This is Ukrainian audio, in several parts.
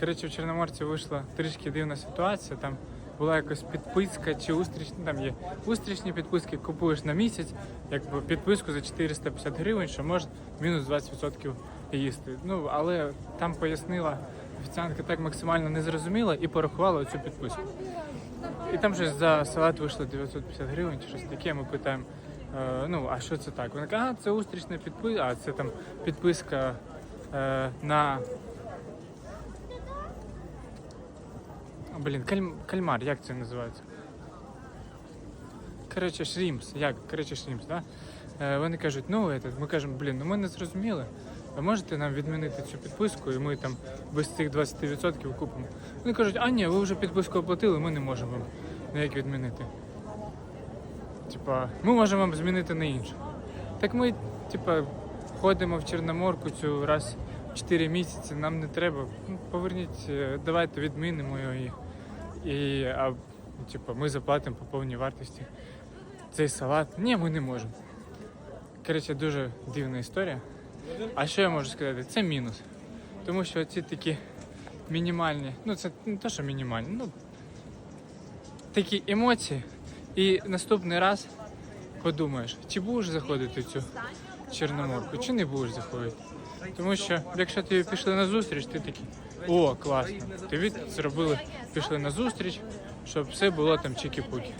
Коротше, в Чорноморці вийшла трішки дивна ситуація. Там була якась підписка чи устрічні, там є устрічні підписки, купуєш на місяць, якби підписку за 450 гривень, що можеш мінус 20% їсти. Ну, але там пояснила офіціантка так максимально не зрозуміла і порахувала цю підписку. І там щось за салат вийшло 950 гривень чи щось таке. Ми питаємо, е, ну а що це так? Вона каже, а це устрічна підписка, а це там підписка е, на. Блін, кальм... кальмар, як це називається? Коротше, шрімс, як? Коротше, шрімс, да? Е, вони кажуть, ну, этот, ми кажемо, блін, ну ми не зрозуміли. Ви можете нам відмінити цю підписку, і ми там без цих 20% купимо. Вони кажуть, а ні, ви вже підписку оплатили, ми не можемо вам ніяк відмінити. Типа, ми можемо вам змінити на інше. Так ми, типа, ходимо в Чорноморку цю раз в 4 місяці, нам не треба. Ну, поверніть, е, давайте відмінимо його і, а, типа, ми заплатимо по повній вартості цей салат. Ні, ми не можемо. Коротше, дуже дивна історія. А що я можу сказати? Це мінус. Тому що ці такі мінімальні, ну це не те, що мінімальні, ну такі емоції. І наступний раз подумаєш, чи будеш заходити в цю чорноморку, чи не будеш заходити. Тому що якщо тобі пішли на зустріч, ти такий, о, класно. Тобі зробили, пішли на зустріч, щоб все було там чики-пуки.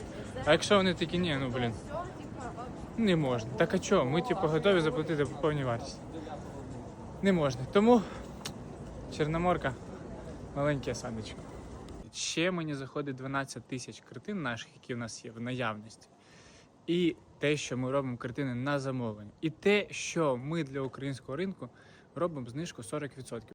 А якщо вони такі, ні, ну блін, не можна. Так а чого? Ми типу готові заплатити по повній вартості. Не можна. Тому Чорноморка маленький осадочок. Ще мені заходить 12 тисяч картин наших, які в нас є в наявності. І те, що ми робимо картини на замовлення. І те, що ми для українського ринку робимо знижку 40%.